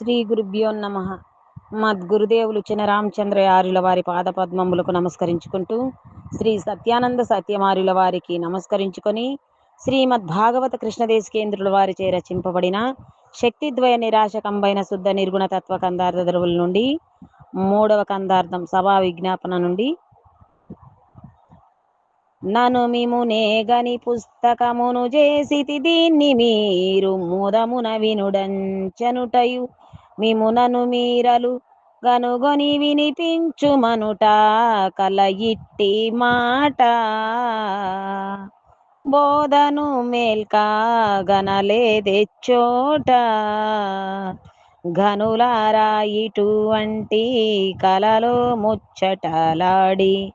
శ్రీ గురుభ్యో నమ. మద్గురుదేవులు చినరామచంద్రయారుల వారి పాదపద్మములకు నమస్కరించుకుంటూ శ్రీ సత్యానంద సత్యమారుల వారికి నమస్కరించుకొని శ్రీమద్ భాగవత కృష్ణదేశకేంద్రుల వారిచే రచింపబడిన శక్తిద్వయ నిరాశకంబైన శుద్ధ నిర్గుణ తత్వ కందార్థ ధరువుల నుండి మూడవ కందార్థం సభా విజ్ఞాపన నుండి. నను మిమునే గని పుస్తకమును చేసి దీన్ని మీరు మూదమున వినుడంచనుటయు. మిమునను మీరలు గనుగొని వినిపించుమనుట కలయిట్టి మాట. బోధను మేల్కా గనలేదెచ్చోట. ఘనులారా ఇటువంటి కలలో ముచ్చటలాడి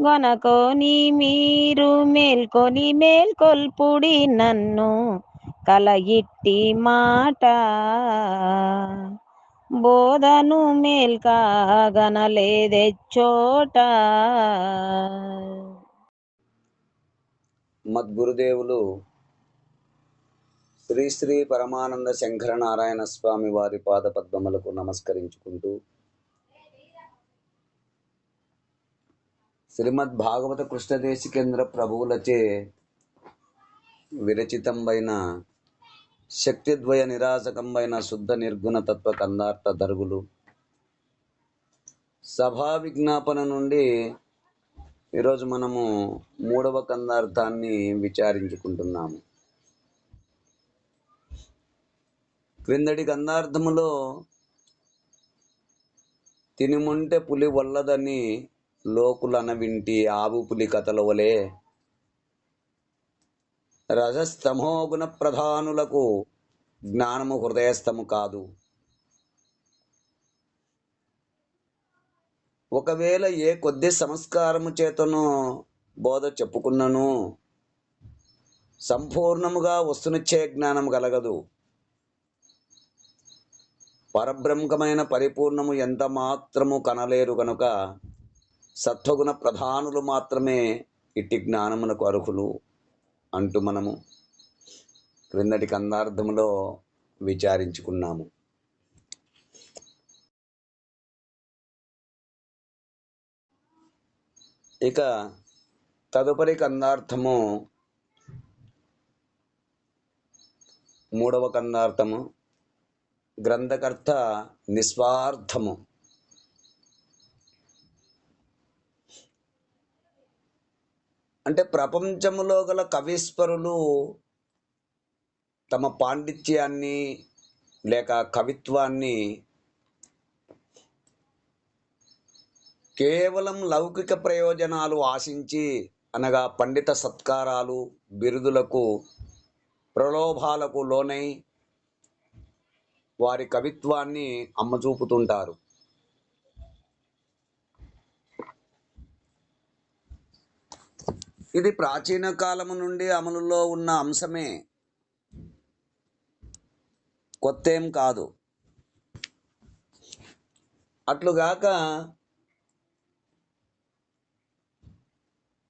గొనకొని మీరు మేల్కొని మేల్కొల్పుడి నన్ను కలయిట్టి మాట. బోధను మేల్కాగనలేదెచ్చోట. మద్గురుదేవులు శ్రీ శ్రీ పరమానంద శంకర నారాయణ స్వామి వారి పాదపద్మములకు నమస్కరించుకుంటూ శ్రీమద్ భాగవత కృష్ణదేశికేంద్ర ప్రభువులచే విరచితంబైన శక్తిద్వయ నిరాశకమైన శుద్ధ నిర్గుణ తత్వ కందార్థ దరుగులు. సభా విజ్ఞాపన నుండి ఈరోజు మనము మూడవ కందార్థాన్ని విచారించుకుంటున్నాము. క్రిందటి కందార్థములో తినిముంటే పులి వల్లదని లోకులన వింటి ఆవు పులి కథల వలె రజస్తమోగుణ ప్రధానులకు జ్ఞానము హృదయస్థము కాదు. ఒకవేళ ఏ కొద్ది సంస్కారము చేతను బోధ చెప్పుకున్నను సంపూర్ణముగా వస్తునిచ్చే జ్ఞానం కలగదు పరబ్రహ్మమైన పరిపూర్ణము ఎంత మాత్రము కనలేరు కనుక సత్వగుణ ప్రధానులు మాత్రమే ఇట్టి జ్ఞానమునకు అర్హులు. అంటూ మనము క్రిందటి కందార్థములో విచారించుకున్నాము. ఇక తదుపరి కందార్థము మూడవ కందార్థము గ్రంథకర్త నిస్వార్థము. అంటే ప్రపంచములో గల కవీశ్వరులు తమ పాండిత్యాన్ని లేక కవిత్వాన్ని కేవలం లౌకిక ప్రయోజనాలు ఆశించి అనగా పండిత సత్కారాలు బిరుదులకు ప్రలోభాలకు లోనై వారి కవిత్వాన్ని అమ్మచూపుతుంటారు ఇది ప్రాచీన కాలము నుండి అమలులో ఉన్న అంశమే. కొత్తేం కాదు. అట్లుగాక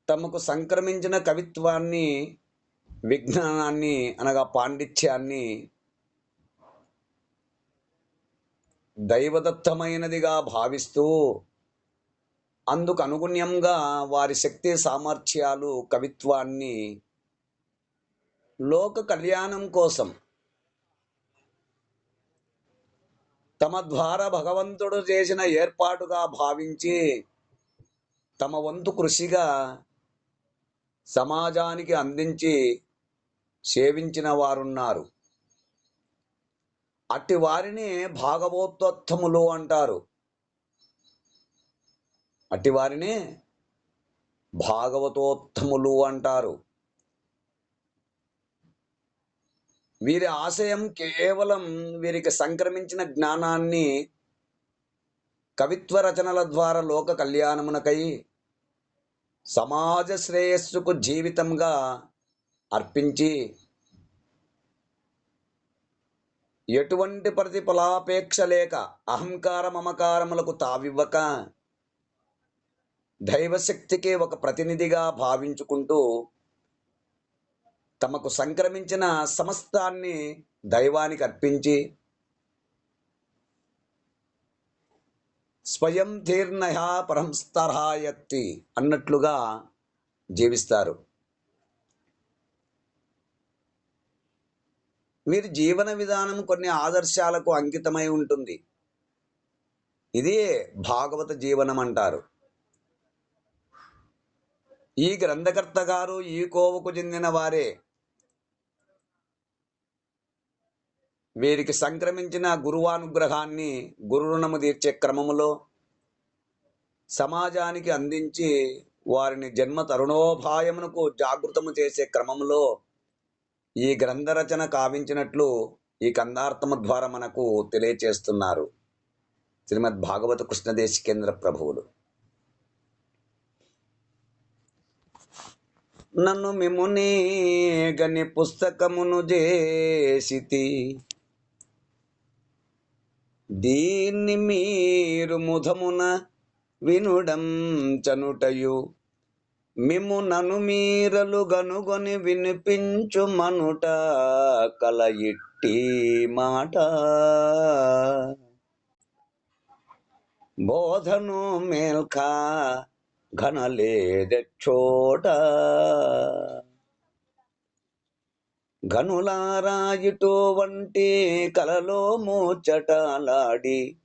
తమకు సంక్రమించిన కవిత్వాన్ని విజ్ఞానాన్ని అనగా పాండిత్యాన్ని దైవదత్తమైనదిగా భావిస్తూ అందుకు అనుగుణ్యంగా వారి శక్తి సామర్థ్యాలు కవిత్వాన్ని లోక కళ్యాణం కోసం తమ ద్వారా భగవంతుడు చేసిన ఏర్పాటుగా భావించి తమ వంతు కృషిగా సమాజానికి అందించి సేవించిన వారున్నారు. అట్టి వారిని భాగవతోత్తములు అంటారు. అట్టివారినే భాగవతోత్తములు అంటారు. వీరి ఆశయం కేవలం వీరికి సంక్రమించిన జ్ఞానాన్ని కవిత్వ రచనల ద్వారా లోక కళ్యాణమునకై సమాజ శ్రేయస్సుకు జీవితంగా అర్పించి ఎటువంటి ప్రతిఫలాపేక్ష లేక అహంకార మమకారములకు తావివ్వక దైవశక్తికి ఒక ప్రతినిధిగా భావించుకుంటూ తమకు సంక్రమించిన సమస్తాన్ని దైవానికి అర్పించి స్వయం తీర్ణయ పరంస్తరాయత్తి అన్నట్లుగా జీవిస్తారు. వీరి జీవన విధానం కొన్ని ఆదర్శాలకు అంకితమై ఉంటుంది. ఇదే భాగవత జీవనం అంటారు. ఈ గ్రంథకర్త గారు ఈ కోవకు చెందిన వారే. వీరికి సంక్రమించిన గురువానుగ్రహాన్ని గురురుణము తీర్చే క్రమములో సమాజానికి అందించి వారిని జన్మ తరుణోపాయమునకు జాగృతము చేసే క్రమంలో ఈ గ్రంథ రచన కావించినట్లు ఈ కందార్థము ద్వారా మనకు తెలియచేస్తున్నారు. శ్రీమద్ భాగవత కృష్ణదేశ కేంద్ర ప్రభువులు. నన్ను మిముని గని పుస్తకమును చేసితి దీన్ని మీరు ముధమున వినుడం చనుటయు. మిము నను మీరలు గనుగొని వినిపించు మనుట కలయిట్టి మాట. బోధను మేల్కా ఘనలేదెచ్చోట. ఘనులారాయిటో వంటి కలలో మూచటలాడి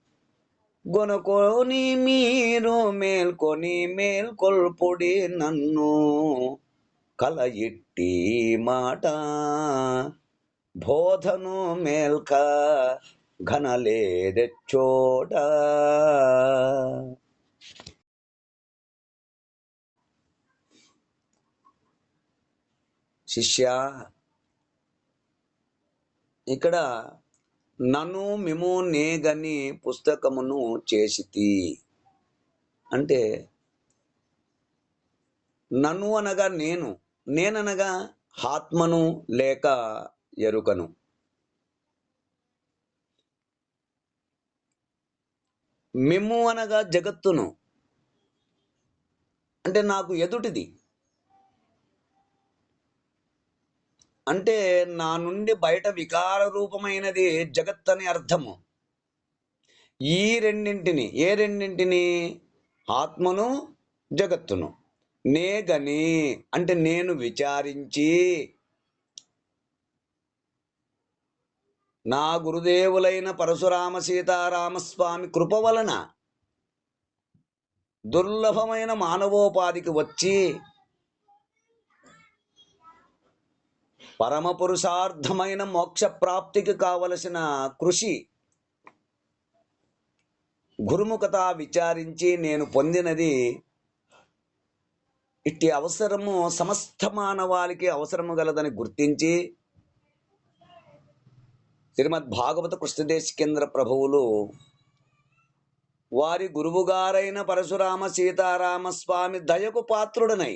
గొనుకొని మీరు మేల్కొని మేల్కొల్పుడి నన్ను కలయిట్టి మాట. బోధను మేల్క ఘనలేదెచ్చోట. శిష్య ఇక్కడ నన్ను మేము నేగని పుస్తకమును చేసితి. అంటే నన్ను అనగా నేను నేననగా ఆత్మను లేక ఎరుకను. మిమ్ము అనగా జగత్తును. అంటే నాకు ఎదుటిది. అంటే నా నుండి బయట వికార రూపమైనది జగత్ అని అర్థము. ఈ రెండింటిని ఏ రెండింటిని? ఆత్మను జగత్తును. నే గని అంటే నేను విచారించి నా గురుదేవులైన పరశురామ సీతారామస్వామి కృప వలన దుర్లభమైన మానవోపాధికి వచ్చి పరమపురుషార్థమైన మోక్ష ప్రాప్తికి కావలసిన కృషి. గురుముఖత విచారించి నేను పొందినది ఇట్టి అవసరము సమస్త మానవాళికి అవసరము గలదని గుర్తించి శ్రీమద్ భాగవత కృష్ణదేశ కేంద్ర ప్రభువులు వారి గురువుగారైన పరశురామ సీతారామ స్వామి దయకు పాత్రుడనై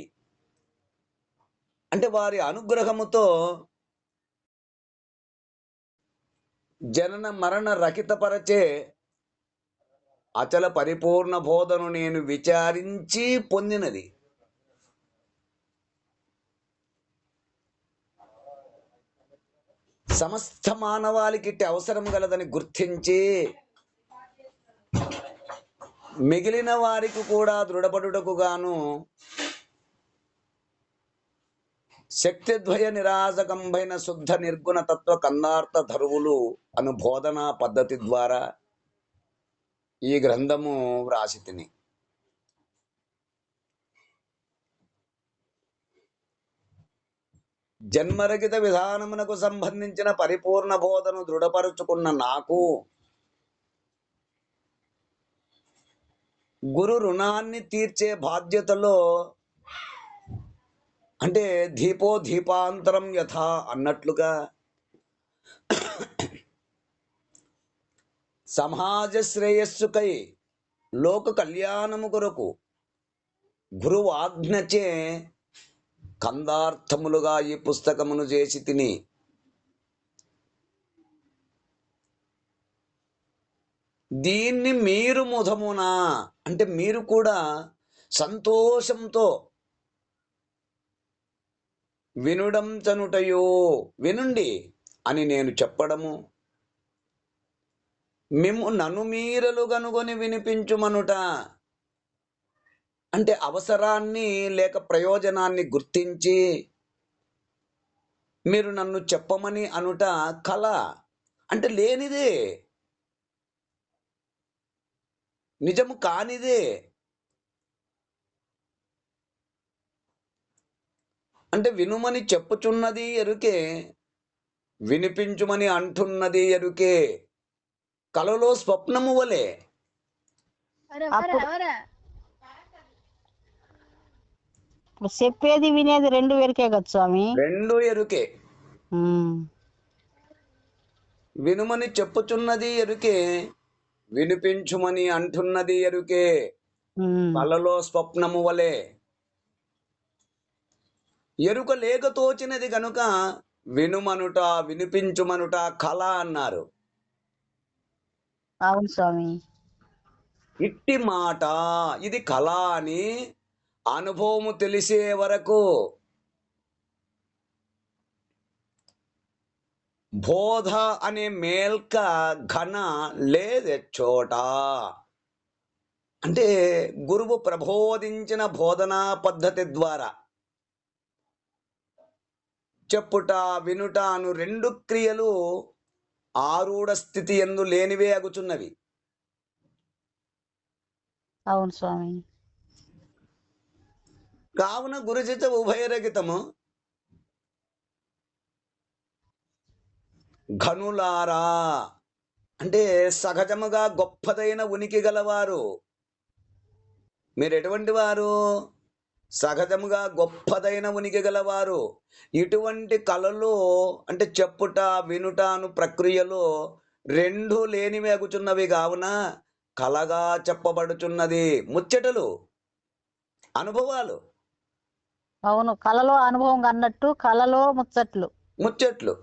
అంటే వారి అనుగ్రహముతో జనన మరణ రహితపరచే అచల పరిపూర్ణ బోధను నేను విచారించి పొందినది. సమస్త మానవాళికి అవసరం గలదని గుర్తించి మిగిలిన వారికి కూడా దృఢపడుటకు గాను శక్తిద్వయ నిరాజకంభైన శుద్ధ నిర్గుణ తత్వ కందార్థ ధరువులు అను బోధనా పద్ధతి ద్వారా ఈ గ్రంథము వ్రాసి తిని. జన్మరహిత విధానమునకు సంబంధించిన పరిపూర్ణ బోధను దృఢపరుచుకున్న నాకు గురు రుణాన్ని తీర్చే బాధ్యతలో అంటే దీపో దీపాంతరం యథ అన్నట్లుగా సమాజ శ్రేయస్సుకై లోక కళ్యాణము కొరకు గురువు ఆజ్ఞచే కందార్థములుగా ఈ పుస్తకమును చేసి తిని దీన్ని మీరు ముధమునా అంటే మీరు కూడా సంతోషంతో వినుడం చనుటయో వినుండి అని నేను చెప్పడము. మేము నన్ను మీరలు కనుగొని వినిపించుమనుట. అంటే అవసరాన్ని లేక ప్రయోజనాన్ని గుర్తించి మీరు నన్ను చెప్పమని అనుట కళ. అంటే లేనిదే. నిజము కానిదే. అంటే వినుమని చెప్పుచున్నది ఎరుకే వినిపించుమని అంటున్నది ఎరుకే. కలలో స్వప్నము వలె. చెప్పేది వినేది రెండు వేరికే కదా స్వామి? రెండు ఎరుకే. వినుమని చెప్పుచున్నది ఎరుకే వినిపించుమని అంటున్నది ఎరుకే. కలలో స్వప్నము వలె. ఎరుక లేక తోచినది గనుక వినుమనుట వినిపించుమనుట కళ అన్నారు. అవును స్వామి. ఇట్టి మాట ఇది కళ అని అనుభవము తెలిసే వరకు బోధ అనే మేల్క ఘన లేదెచ్చోట అంటే గురువు ప్రబోధించిన బోధనా పద్ధతి ద్వారా చెప్పుట వినుట అను రెండు క్రియలు ఆరూఢ స్థితి ఎందు లేనివే అగుచున్నవి. అవును స్వామి. కావున గురుజిత ఉభయరగితము ఘనులారా. అంటే సహజముగా గొప్పదైన ఉనికి గలవారు. మీరు ఎటువంటి వారు? సహజముగా గొప్పదైన ఉనికి గలవారు. ఇటువంటి కళలు అంటే చెప్పుట వినుట అను ప్రక్రియలో రెండు లేనివి అగుచున్నవి కావున కలగా చెప్పబడుచున్నది ముచ్చటలు అనుభవాలు. అవును కళలో అనుభవం అన్నట్టు కళలో ముచ్చట్లు. ముచ్చట్లు.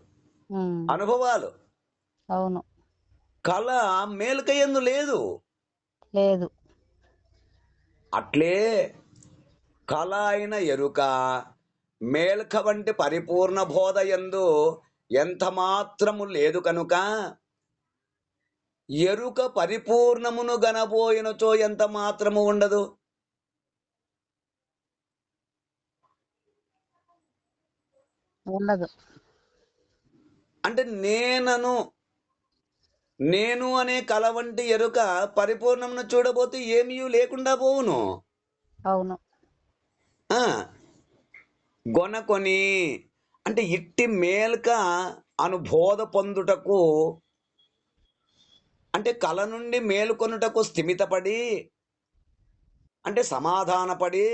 అనుభవాలు. అవును. కళ మేలుకయందు లేదు. లేదు. అట్లే కళ అయిన ఎరుక మేల్క వంటి పరిపూర్ణ బోధ ఎందు ఎంత మాత్రము లేదు కనుక ఎరుక పరిపూర్ణమును గనబోయినచో ఎంత మాత్రము ఉండదు? ఉండదు. అంటే నేనను నేను అనే కళ వంటి ఎరుక పరిపూర్ణమును చూడబోతే ఏమీ లేకుండా పోవును? అవును. గొనకొని అంటే ఇట్టి మేల్క అనుబోధ పొందుటకు అంటే కళ నుండి మేలుకొనుటకు స్థిమితపడి అంటే సమాధానపడి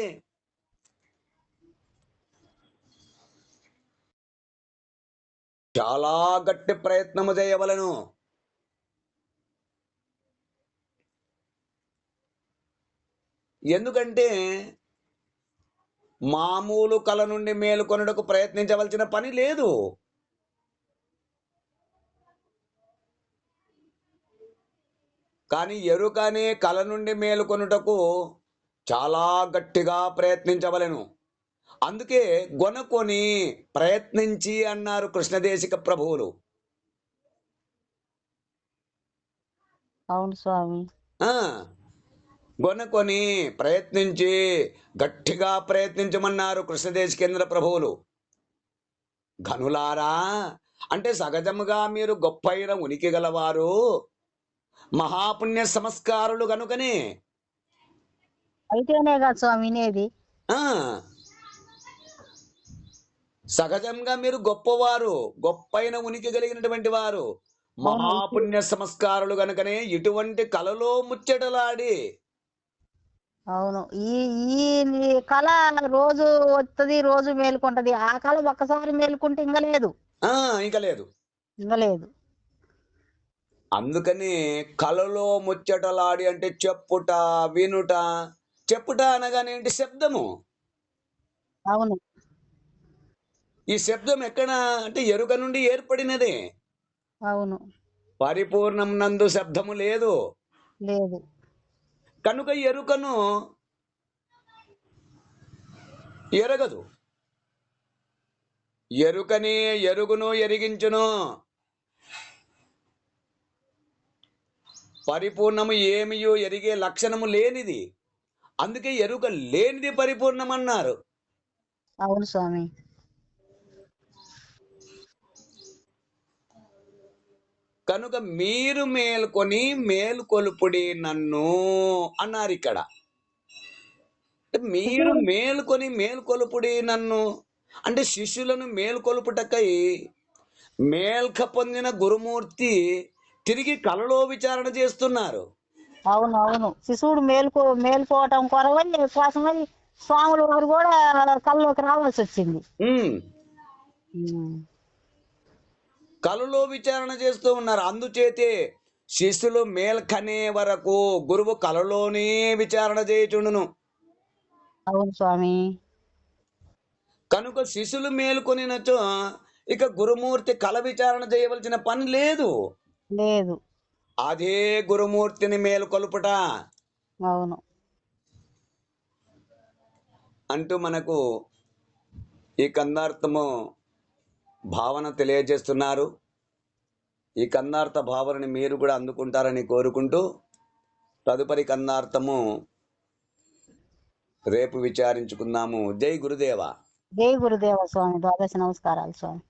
చాలా గట్టి ప్రయత్నము చేయవలను. ఎందుకంటే మామూలు కళ నుండి మేలుకొనుటకు ప్రయత్నించవలసిన పని లేదు. కానీ ఎరుకనే కళ నుండి మేలుకొనుటకు చాలా గట్టిగా ప్రయత్నించవలెను. అందుకే గొనకొని ప్రయత్నించి అన్నారు కృష్ణదేశిక ప్రభువులు. అవును స్వామి. గొనకొని ప్రయత్నించి గట్టిగా ప్రయత్నించమన్నారు కృష్ణదేశికేంద్ర ప్రభువులు. ఘనులారా అంటే సహజముగా మీరు గొప్పైన ఉనికి గలవారు మహాపుణ్య సంస్కారులు గనుకనే. అయితేనే కదా స్వామి సహజంగా మీరు గొప్పవారు గొప్పైన ఉనికి కలిగినటువంటి వారు మహాపుణ్య సంస్కారులు గనుకనే ఇటువంటి కలలో ముచ్చటలాడి అవును. ఈ ఈ కళ రోజు వస్తుంది రోజు మేలుకుంటది. ఆ కళ ఒక్కసారి మేలుకుంటే ఇంకా లేదు. ఆ ఇంకా లేదు. ఇంకా లేదు. అందుకని కలలో ముచ్చటలాడి అంటే చెప్పుట వినుట చెప్పుట అనగానే ఏంటి శబ్దము? అవును. ఈ శబ్దం ఎక్కడ అంటే ఎరుక నుండి ఏర్పడినదే. అవును. పరిపూర్ణం నందు శబ్దము లేదు. లేదు. కనుక ఎరుకను ఎరగదు. ఎరుకని ఎరుగును ఎరిగించును. పరిపూర్ణము ఏమియో ఎరిగే లక్షణము లేనిది. అందుకే ఎరుక లేనిది పరిపూర్ణమన్నారు. అవును స్వామి. కనుక మీరు మేల్కొని మేలుకొలుపుడి నన్ను అన్నారు ఇక్కడ. మీరు మేలుకొని మేలుకొలుపుడి నన్ను. అంటే శిష్యులను మేల్కొలుపుటకై మేల్క పొందిన గురుమూర్తి తిరిగి కలలో విచారణ చేస్తున్నారు. అవును అవును. శిశువుడు మేలుకో మేలుకోవటం కొరవని కోసమై స్వాములు వారు కూడా కల్లోకి రావాల్సి వచ్చింది. కలలో విచారణ చేస్తూ ఉన్నారు. అందుచేతే శిష్యులు మేల్కనే వరకు గురువు కలలోనే విచారణ చేయుచుండును. అవును స్వామి. కనుక శిష్యులు మేలుకొనినచో ఇక గురుమూర్తి కల విచారణ చేయవలసిన పని లేదు. లేదు. అదే గురుమూర్తిని మేలుకొలుపుట. అవును. అంటూ మనకు ఈ కందార్థము భావన తెలియజేస్తున్నారు. ఈ కందార్థ భావనని మీరు కూడా అందుకుంటారని కోరుకుంటూ తదుపరి కందార్థము రేపు విచారించుకుందాము. జై గురుదేవ. జై గురుదేవ స్వామి. ద్వాదశ నమస్కారాలు స్వామి.